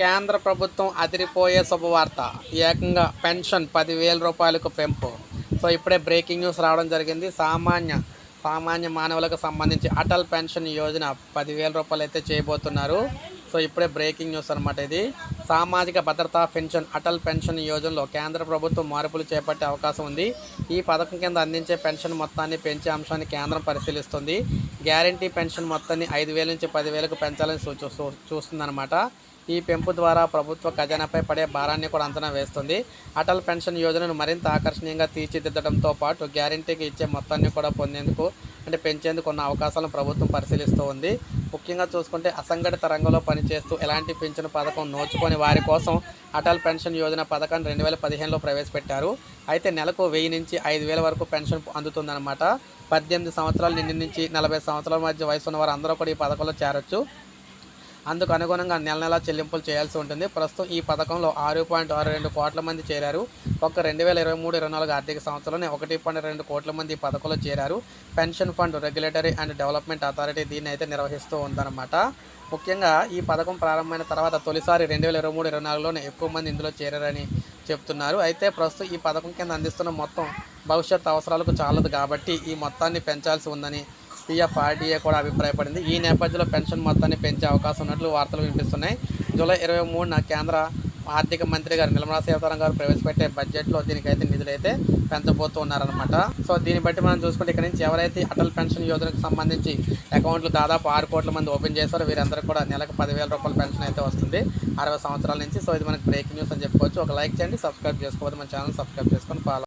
కేంద్ర ప్రభుత్వం అదిరిపోయే శుభవార్త. ఏకంగా పెన్షన్ పదివేల రూపాయలకు పెంపు. సో ఇప్పుడే బ్రేకింగ్ న్యూస్ రావడం జరిగింది. సామాన్య సామాన్య మానవులకు సంబంధించి అటల్ పెన్షన్ యోజన పదివేల రూపాయలు అయితే చేయబోతున్నారు. సో ఇప్పుడే బ్రేకింగ్ న్యూస్ అనమాట ఇది. సామాజిక భద్రతా పెన్షన్ అటల్ పెన్షన్ యోజనలో కేంద్ర ప్రభుత్వం మార్పులు చేపట్టే అవకాశం ఉంది. ఈ పథకం కింద అందించే పెన్షన్ మొత్తాన్ని పెంచే అంశాన్ని కేంద్రం పరిశీలిస్తుంది. గ్యారంటీ పెన్షన్ మొత్తాన్ని ఐదు వేల నుంచి పదివేలకు పెంచాలని సూచు చూస్తుందన్నమాట. ఈ పెంపు ద్వారా ప్రభుత్వ ఖజానాపై పడే భారాన్ని కూడా అంచనా వేస్తుంది. అటల్ పెన్షన్ యోజనను మరింత ఆకర్షణీయంగా తీర్చిదిద్దడంతో పాటు గ్యారంటీకి ఇచ్చే మొత్తాన్ని కూడా పొందేందుకు అంటే పెంచేందుకు ఉన్న అవకాశాలను ప్రభుత్వం పరిశీలిస్తూ ఉంది. ముఖ్యంగా చూసుకుంటే అసంఘటిత రంగంలో పనిచేస్తూ ఎలాంటి పింఛను పథకం నోచుకొని వారి కోసం అటల్ పెన్షన్ యోజన పథకాన్ని రెండు వేల పదిహేనులో ప్రవేశపెట్టారు. అయితే నెలకు వెయ్యి నుంచి ఐదు వేల వరకు పెన్షన్ అందుతుందన్నమాట. పద్దెనిమిది సంవత్సరాలు నిండి నుంచి నలభై సంవత్సరాల మధ్య వయసు ఉన్న వారు అందరూ కూడా ఈ పథకంలో చేరొచ్చు. అందుకు అనుగుణంగా నెల నెలా చెల్లింపులు చేయాల్సి ఉంటుంది. ప్రస్తుతం ఈ పథకంలో ఆరు పాయింట్ ఆరు రెండు కోట్ల మంది చేరారు. ఒక రెండు వేల ఇరవై మూడు ఇరవై నాలుగు ఆర్థిక సంవత్సరంలోనే ఒకటి పాయింట్ రెండు కోట్ల మంది ఈ పథకంలో చేరారు. Pension fund regulatory and development authority దీన్ని అయితే నిర్వహిస్తూ ఉందన్నమాట. ముఖ్యంగా ఈ పథకం ప్రారంభమైన తర్వాత తొలిసారి రెండు వేల ఇరవై మూడు ఇరవై నాలుగులోనే ఎక్కువ మంది ఇందులో చేరారని చెప్తున్నారు. అయితే ప్రస్తుతం ఈ పథకం కింద అందిస్తున్న మొత్తం భవిష్యత్ అవసరాలకు చాలదు కాబట్టి ఈ మొత్తాన్ని పెంచాల్సి ఉందని పిఎఫ్ఆర్డీఏ కూడా అభిప్రాయపడింది. ఈ నేపథ్యంలో పెన్షన్ మొత్తాన్ని పెంచే అవకాశం ఉన్నట్లు వార్తలు వినిపిస్తున్నాయి. జూలై ఇరవై మూడున కేంద్ర ఆర్థిక మంత్రి గారు నిర్మలా సీతారామన్ గారు ప్రవేశపెట్టే బడ్జెట్లో దీనికైతే నిధులైతే పెంచబోతూ ఉన్నారనమాట సో దీన్ని బట్టి మనం చూసుకుంటే ఇక్కడ నుంచి ఎవరైతే అటల్ పెన్షన్ యోజనకు సంబంధించి అకౌంట్లు దాదాపు ఆరు కోట్ల మంది ఓపెన్ చేశారో వీరందరూ కూడా నెలకు పదివేల రూపాయల పెన్షన్ అయితే వస్తుంది అరవై సంవత్సరాల నుంచి. సో ఇది మనకి బ్రేకింగ్ న్యూస్ అని చెప్పుకోవచ్చు. ఒక లైక్ చేయండి సబ్స్క్రైబ్ చేసుకోవద్దు. మన ఛానల్ సబ్స్క్రైబ్ చేసుకొని ఫాలో